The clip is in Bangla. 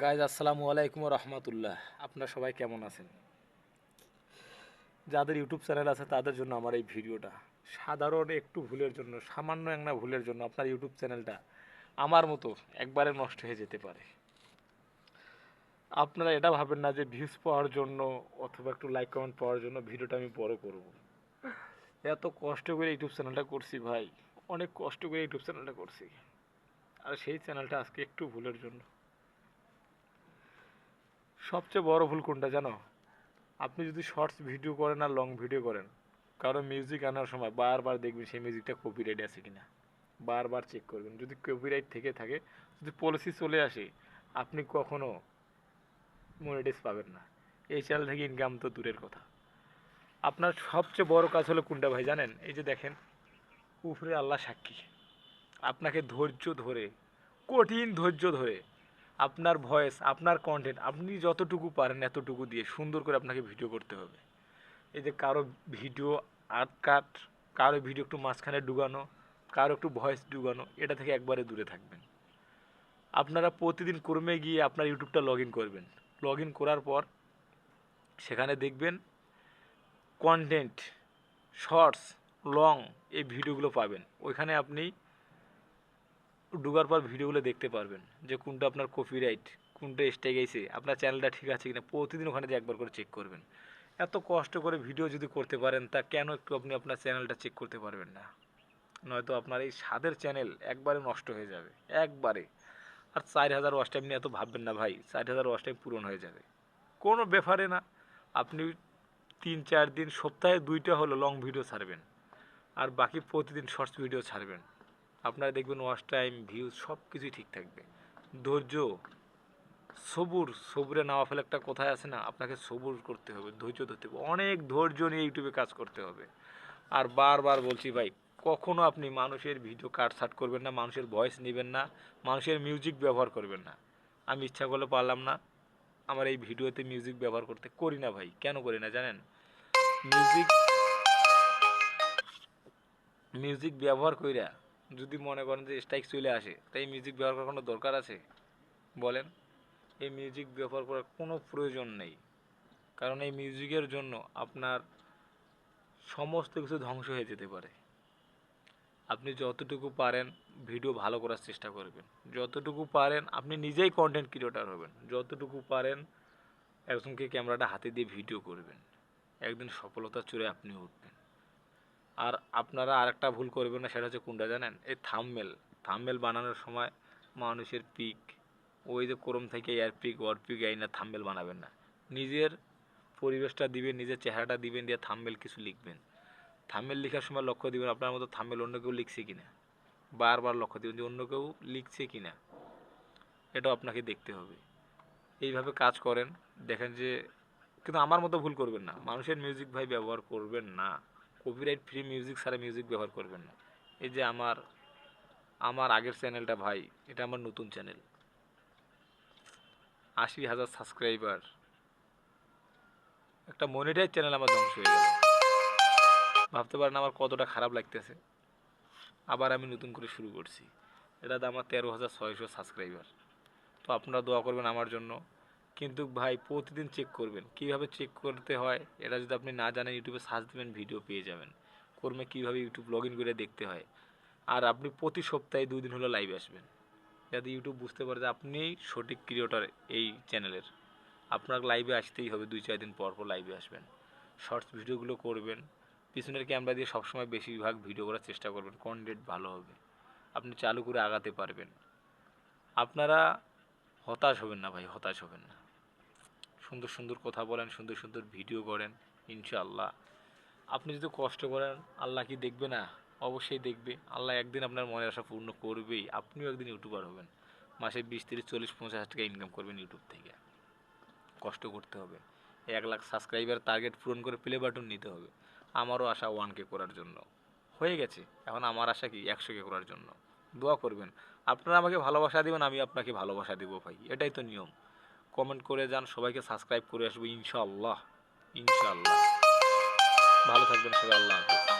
গাইজ আসসালামু আলাইকুম রহমতুল্লাহ আপনারা সবাই কেমন আছেন? যাদের ইউটিউব চ্যানেল আছে, তাদের জন্য আমার এই ভিডিওটা। সাধারণ একটু ভুলের জন্য, সামান্য একটা ভুলের জন্য আপনার ইউটিউব চ্যানেলটা আমার মতো একবারে নষ্ট হয়ে যেতে পারে। আপনারা এটা ভাবেন না যে ভিউজ পাওয়ার জন্য অথবা একটু লাইক কমেন্ট পাওয়ার জন্য ভিডিওটা আমি বড় করব। এত কষ্ট করে ইউটিউব চ্যানেলটা করছি ভাই। অনেক কষ্ট করে ইউটিউব চ্যানেলটা করছি। আর সেই চ্যানেলটা আজকে একটু ভুলের জন্য। সবচেয়ে বড় ভুল কোনটা জানো? আপনি যদি শর্টস ভিডিও করেন আর লং ভিডিও করেন, কারও মিউজিক আনার সময় বারবার দেখবেন সেই মিউজিকটা কপিরাইট আছে কিনা। বারবার চেক করবেন। যদি কপিরাইট থেকে থাকে, যদি পলিসি চলে আসে, আপনি কখনো মনিটাইজ পাবেন না। এই চ্যানেল থেকে ইনকাম তো দূরের কথা। আপনার সবচেয়ে বড় কাজ হলো কোনটা ভাই জানেন? এই যে দেখেন, উপরে আল্লাহ সাক্ষী। আপনাকে ধৈর্য ধরে, কঠিন ধৈর্য ধরে আপনার ভয়েস আপনার কন্টেন্ট আপনি যতটুকু পারেন এতটুকু দিয়ে সুন্দর করে আপনাকে ভিডিও করতে হবে। এই যে কারও ভিডিও আট কাট কারও ভিডিও একটু মাঝখানে ডুবানো, কারও একটু ভয়েস ডুবানো, এটা থেকে একবারে দূরে থাকবেন। আপনারা প্রতিদিন কর্মে গিয়ে আপনার ইউটিউবটা লগ ইন করবেন। লগ ইন করার পর সেখানে দেখবেন কন্টেন্ট শর্টস লং এই ভিডিওগুলো পাবেন। ওইখানে আপনি ঢুকার পর ভিডিওগুলো দেখতে পারবেন যে কোনটা আপনার কপিরাইট কোনটা এসে গেছে আপনার চ্যানেলটা ঠিক আছে কিনা, প্রতিদিন ওখানে যে একবার করে চেক করবেন। এত কষ্ট করে ভিডিও যদি করতে পারেন, তা কেন একটু আপনি আপনার চ্যানেলটা চেক করতে পারবেন না? নয়তো আপনার এই স্বাদের চ্যানেল একবারে নষ্ট হয়ে যাবে, একবারে। আর চার হাজার ওয়াশ টাইম নিয়ে এত ভাববেন না ভাই, চার হাজার ওয়াশ টাইম পূরণ হয়ে যাবে। কোনো ব্যাপারে না, আপনি তিন চার দিন, সপ্তাহে দুইটা হলো লং ভিডিও ছাড়বেন। আর বাকি প্রতিদিন শর্টস ভিডিও ছাড়বেন। আপনারা দেখবেন ওয়াশ টাইম ভিউজ সব কিছুই ঠিক থাকবে। ধৈর্য, সবুর, সবুরে নাওয়া ফেলে একটা কোথায় আছে না, আপনাকে সবুর করতে হবে, ধৈর্য ধরতে হবে। অনেক ধৈর্য নিয়ে ইউটিউবে কাজ করতে হবে। আর বারবার বলছি ভাই, কখনো আপনি মানুষের ভিডিও কাটছাট করবেন না, মানুষের ভয়েস নেবেন না, মানুষের মিউজিক ব্যবহার করবেন না। আমি ইচ্ছা করলে পারলাম না, আমার এই ভিডিওতে মিউজিক ব্যবহার করতে করি না ভাই। কেন করি না জানেন? মিউজিক মিউজিক ব্যবহার কইরা যদি মনে করেন যে স্ট্রাইক চলে আসে তাই মিউজিক ব্যবহার করার কোনো দরকার আছে? বলেন। এই মিউজিক ব্যবহার করার কোনো প্রয়োজন নেই। কারণ এই মিউজিকের জন্য আপনার সমস্ত কিছু ধ্বংস হয়ে যেতে পারে। আপনি যতটুকু পারেন ভিডিও ভালো করার চেষ্টা করবেন। যতটুকু পারেন আপনি নিজেই কন্টেন্ট ক্রিয়েটার হবেন। যতটুকু পারেন একজনকে ক্যামেরাটা হাতে দিয়ে ভিডিও করবেন। একদিন সফলতার চূড়ে আপনি উঠবেন। আর আপনারা আরেকটা ভুল করবেন না, সেটা হচ্ছে কোনটা জানেন? এই থামমেল থামমেল বানানোর সময় মানুষের পিক, ওই যে ক্রম থেকে এয়ার পিক ওয়ার পিক এই না থামমেল বানাবেন না। নিজের পরিবেশটা দিবেন, নিজের চেহারাটা দিবেন, দিয়ে থামমেল কিছু লিখবেন। থামমেল লেখার সময় লক্ষ্য দিবেন, আপনার মতো থামমেল অন্য কেউ লিখছে কিনা? বারবার লক্ষ্য দিবেন যে অন্য কেউ লিখছে কিনা? এটাও আপনাকে দেখতে হবে। এইভাবে কাজ করেন, দেখেন যে, কিন্তু আমার মতো ভুল করবেন না। মানুষের মিউজিক ভাই ব্যবহার করবেন না। কপিরাইট ফ্রি মিউজিক ছাড়া মিউজিক ব্যবহার করবেন না। এই যে আমার আমার আগের চ্যানেলটা ভাই, এটা আমার নতুন চ্যানেল আশি হাজার সাবস্ক্রাইবার একটা মনিটাইজ চ্যানেল আমার ধ্বংস হয়ে গেল। ভাবতে পারেন আমার কতটা খারাপ লাগতেছে। আবার আমি নতুন করে শুরু করছি। এটাতে আমার তেরো হাজার ছয়শো সাবস্ক্রাইবার তো আপনারা দোয়া করবেন আমার জন্য। কিন্তু ভাই প্রতিদিন চেক করবেন। কীভাবে চেক করতে হয়, এটা যদি আপনি না জানেন ইউটিউবে সার্চ দেবেন ভিডিও পেয়ে যাবেন। কর্মে কীভাবে ইউটিউব লগ ইন করে দেখতে হয়। আর আপনি প্রতি সপ্তাহে দুই দিন হলো লাইভে আসবেন। যাতে ইউটিউব বুঝতে পারে যে আপনিই সঠিক ক্রিয়েটর এই চ্যানেলের আপনার লাইভে আসতেই হবে, দুই চার দিন পর পর লাইভে আসবেন। শর্টস ভিডিওগুলো করবেন। পিছনের ক্যামেরা দিয়ে সবসময় বেশিরভাগ ভিডিও করার চেষ্টা করবেন। কন্টেন্ট ভালো হবে। আপনি চালু করে আগাতে পারবেন। আপনারা হতাশ হবেন না ভাই, হতাশ হবেন না। সুন্দর সুন্দর কথা বলেন, সুন্দর সুন্দর ভিডিও করেন, ইনশাআল্লাহ। আপনি যদি কষ্ট করেন, আল্লাহ কি দেখবে না? অবশ্যই দেখবে। আল্লাহ একদিন আপনার মনের আশা পূর্ণ করবেই। আপনিও একদিন ইউটিউবার হবেন। মাসে বিশ, তিরিশ, চল্লিশ, পঞ্চাশ হাজার টাকা ইনকাম করবেন ইউটিউব থেকে। কষ্ট করতে হবে। এক লাখ সাবস্ক্রাইবার টার্গেট পূরণ করে প্লে বাটন নিতে হবে। আমারও আশা ওয়ান কে করার জন্য। হয়ে গেছে। এখন আমার আশা কি? একশো কে করার জন্য। দোয়া করবেন। আপনারা আমাকে ভালোবাসা দিবেন, আমি আপনাকে ভালোবাসা দেবো ভাই। এটাই তো নিয়ম। কমেন্ট করে যান সবাইকে সাবস্ক্রাইব করে আসব ইনশাআল্লাহ ইনশাআল্লাহ। ভালো থাকবেন সবাই আল্লাহ হাফেজ।